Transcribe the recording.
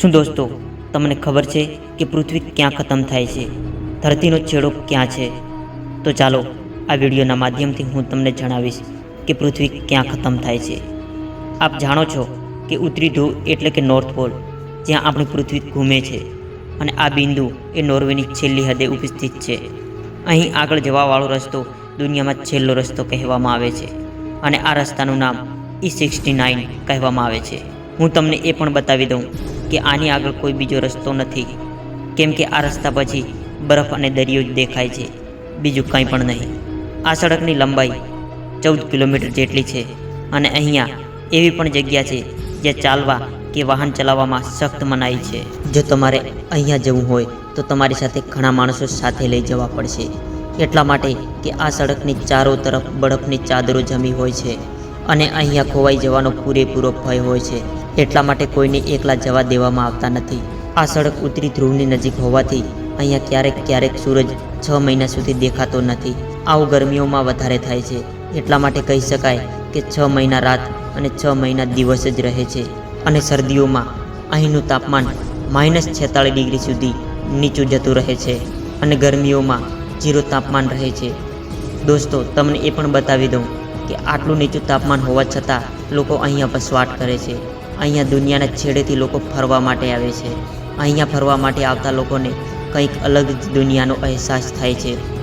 શું દોસ્તો, તમને ખબર છે કે પૃથ્વી ક્યાં ખતમ થાય છે? ધરતીનો છેડો ક્યાં છે? તો ચાલો, આ વિડીયોના માધ્યમથી હું તમને જણાવીશ કે પૃથ્વી ક્યાં ખતમ થાય છે. આપ જાણો છો કે ઉત્તરી ધ્રુવ એટલે કે નોર્થ પોલ, જ્યાં આપણી પૃથ્વી ઘૂમે છે અને આ બિંદુ એ નોર્વેની છેલ્લી હદે ઉપસ્થિત છે. અહીં આગળ જવાવાળો રસ્તો દુનિયામાં છેલ્લો રસ્તો કહેવામાં આવે છે અને આ રસ્તાનું નામ ઈ સિક્સટી નાઇન કહેવામાં આવે છે. હું તમને એ પણ બતાવી દઉં કે આની આગળ કોઈ બીજો રસ્તો નથી. કેમ કે આ રસ્તા પછી બરફ અને દરિયો જ દેખાય છે. બીજું કંઈ પણ નહીં. આ સડકની લંબાઈ ચૌદ કિલોમીટર જેટલી છે અને અહીંયા એવી પણ જગ્યા છે જ્યાં ચાલવા કે વાહન ચલાવવામાં સખ્ત મનાઈ છે. જો તમારે અહીંયા જવું હોય તો તમારી સાથે ઘણા માણસો સાથે લઈ જવા પડશે. એટલા માટે કે આ સડકની ચારો તરફ બરફની ચાદરો જમી હોય છે અને અહીંયા ખોવાઈ જવાનો પૂરેપૂરો ભય હોય છે. એટલા માટે કોઈને એકલા જવા દેવામાં આવતા નથી. આ સડક ઉત્તરી ધ્રુવની નજીક હોવાથી અહીંયા ક્યારેક ક્યારેક સૂરજ છ મહિના સુધી દેખાતો નથી. આવું ગરમીઓમાં વધારે થાય છે. એટલા માટે કહી શકાય કે છ મહિના રાત અને છ મહિના દિવસ જ રહે છે. અને શરદીઓમાં અહીંનું તાપમાન માઇનસ છેતાળીસ ડિગ્રી સુધી નીચું જતું રહે છે અને ગરમીઓમાં ઝીરો તાપમાન રહે છે. દોસ્તો, તમને એ પણ બતાવી દઉં કે આટલું નીચું તાપમાન હોવા છતાં લોકો અહીંયા વસવાટ કરે છે. અહીંયા દુનિયાના છેડેથી લોકો ફરવા માટે આવે છે. અહીંયા ફરવા માટે આવતા લોકોને કંઈક અલગ દુનિયાનો અહેસાસ થાય છે.